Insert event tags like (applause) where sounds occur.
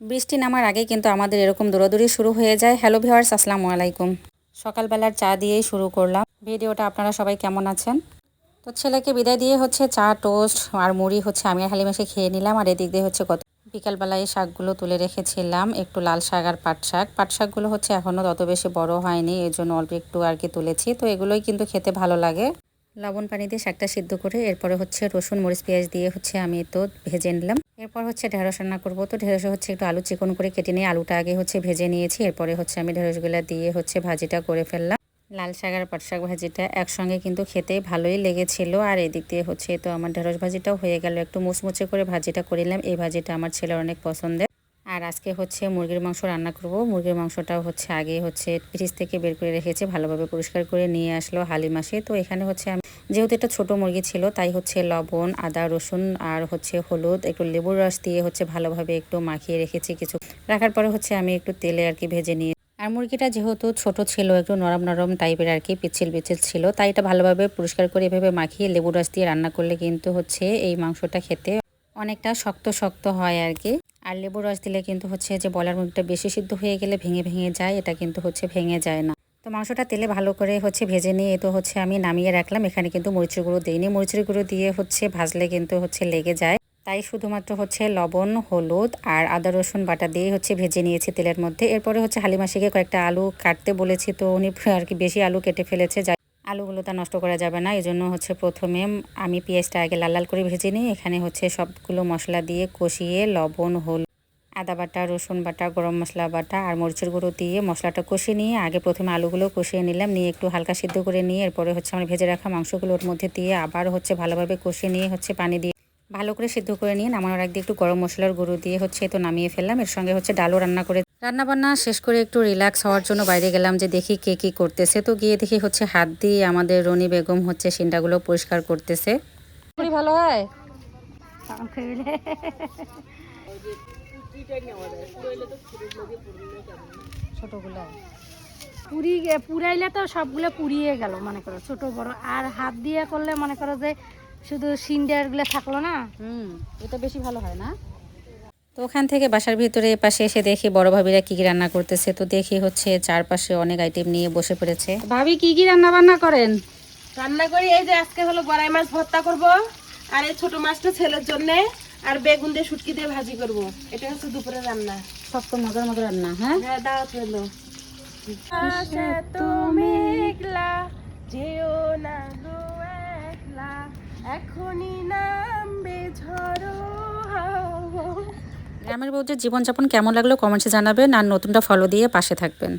বৃষ্টি নামার আগে কিন্তু আমাদের এরকম দৌড়াদৌড়ি শুরু হয়ে যায়। হ্যালো ভিওয়ার্স আসসালামু আলাইকুম। সকালবেলার চা দিয়েই শুরু করলাম। ভিডিওটা আপনারা সবাই কেমন আছেন? তো ছেলেকে বিদায় দিয়ে হচ্ছে চা, টোস্ট আর মুড়ি হচ্ছে আমি আর হালিমাসে খেয়ে নিলাম। আর এদিক দিয়ে হচ্ছে কত বিকালবেলায় শাকগুলো তুলে রেখেছিলাম। একটু লাল শাক আর পাট শাক। পাট শাকগুলো হচ্ছে এখনও তত বেশি বড় হয়নি এর জন্য অল্প একটু আর কি তুলেছি। তো এগুলোই কিন্তু খেতে ভালো লাগে। লবণ পানি দিয়ে শাকটা সিদ্ধ করে এরপরে হচ্ছে রসুন, মরিচ, পেঁয়াজ দিয়ে হচ্ছে আমি তো ভেজে নিলাম। এরপর হচ্ছে ঢেঁড়স রান্না করব। তো ঢেঁড়স হচ্ছে একটু আলু চিকন করে কেটে নিয়ে আলুটা আগে হচ্ছে ভেজে নিয়েছি। এরপরে হচ্ছে আমি ঢেঁড়সগুলো দিয়ে হচ্ছে ভাজিটা করে ফেললাম। লাল শাক আর পাট শাক ভাজিটা একসঙ্গে কিন্তু খেতে ভালোই লেগেছিল। আর এদিক দিয়ে হচ্ছে তো আমার ঢেঁড়স ভাজিটাও হয়ে গেল। একটু মুচমুচে করে ভাজিটা করিলাম এই ভাজিটা আমার ছেলের অনেক পছন্দের। আর আজকে হচ্ছে মুরগির মাংস রান্না করব। মুরগির মাংসটাও হচ্ছে আগে হচ্ছে ফ্রিজ থেকে বের করে রেখেছে। ভালোভাবে পরিষ্কার করে নিয়ে আসলো হালি মাসে তো এখানে হচ্ছে আমি যেহেতু এটা ছোট মুরগি ছিল, তাই হচ্ছে লবণ, আদা, রসুন আর হচ্ছে হলুদ, একটু লেবুর রস দিয়ে হচ্ছে ভালোভাবে একটু মাখিয়ে রেখেছি কিছু। রাখার পরে হচ্ছে আমি একটু তেলে আর কি ভেজে নিয়ে আর মুরগিটা যেহেতু ছোট ছিল, একটু নরম নরম টাইপের আর কি, পিচ্ছিল পিচ্ছিল ছিল, তাই এটা ভালোভাবে পরিষ্কার করে এভাবে মাখিয়ে লেবু রস দিয়ে রান্না করলে কিন্তু হচ্ছে এই মাংসটা খেতে অনেকটা শক্ত শক্ত হয় আর কি। আর লেবু রস দিলে কিন্তু হচ্ছে যে বলার মুরগিটা বেশি সিদ্ধ হয়ে গেলে ভেঙে ভেঙে যায়, এটা কিন্তু হচ্ছে ভেঙে যায় না। তো মাংসটা তেলে ভালো করে হচ্ছে ভেজে নিয়ে তো হচ্ছে আমি নামিয়ে রাখলাম। এখানে কিন্তু মরিচের গুঁড়ো দিইনি। মরিচের গুঁড়ো দিয়ে হচ্ছে ভাজলে কিন্তু হচ্ছে লেগে যায়। তাই শুধুমাত্র হচ্ছে লবণ, হলুদ আর আদা, রসুন বাটা দিয়ে হচ্ছে ভেজে নিয়েছি তেলের মধ্যে। এরপরে হচ্ছে হালিমাসিকে কয়েকটা আলু কাটতে বলেছি, তো উনি (laughs) আর কি বেশি আলু কেটে ফেলেছে। যাই আলুগুলো তা নষ্ট করা যাবে না। এই জন্য হচ্ছে প্রথমে আমি পেঁয়াজটা আগে লাল লাল করে ভেজে নিই। এখানে হচ্ছে সবগুলো মশলা দিয়ে কষিয়ে লবণ, হলুদ আদা বাটা রসুন বাটা গরম মশলা বাটা আর মরিচের গুঁড়ো দিয়ে মশলাটা কষিয়ে নিয়ে আগে প্রথমে আলুগুলো কষিয়ে নিলাম নিয়ে একটু হালকা সিদ্ধ করে নিয়ে এরপরে হচ্ছে আমার ভেজে রাখা মাংসগুলো ওর মধ্যে দিয়ে আবার হচ্ছে ভালোভাবে কষিয়ে নিয়ে হচ্ছে পানি দিয়ে ভালো করে সিদ্ধ করে নিয়ে নামানোর আগে একটু গরম মশলার গুঁড়ো দিয়ে হচ্ছে তো নামিয়ে ফেললাম। এর সঙ্গে হচ্ছে ডালও রান্না করে রান্না বান্না শেষ করে একটু রিল্যাক্স হওয়ার জন্য বাইরে গেলাম যে দেখি কে কী করতেছে। তো গিয়ে দেখি হচ্ছে হাত দিয়ে আমাদের রনি বেগম হচ্ছে সিন্ডাগুলো পরিষ্কার করতেছে। খুবই ভালো হয়? ছোটগুলা। পুরি পুরাইলে তো সবগুলো পুড়িয়ে গেল মনে করো ছোট বড়। আর হাত দিয়ে করলে মনে করো যে শুধু সিন্ডারগুলো থাকল না? হুম এটা বেশি ভালো হয় না? তো ওখান থেকে বাসার ভিতরে পাশে এসে দেখি বড় ভাবিরা কি কি রান্না করতেছে। তো দেখি হচ্ছে চারপাশে অনেক আইটেম নিয়ে বসে পড়েছে। ভাবি কি কি রান্না বান্না করেন? রান্না করি এই যে আজকে হলো গড়াই মাছ ভর্তা করব আর এই ছোট মাছটা ছেলের জন্য। আর বেগুন দিয়ে শুটকি দিয়ে ভাজি করব। এটা হচ্ছে দুপুরে রান্না। সব তো মজার মজার রান্না হ্যাঁ? হ্যাঁ দাওয়াত হলো তুমি একলা যেও না গো একলা এখনই নামবে ঝড়ো গ্রামের বউদের জীবনযাপন কেমন লাগল কমেন্টসে জানাবেন আর নতুনটা ফলো দিয়ে পাশে থাকবেন।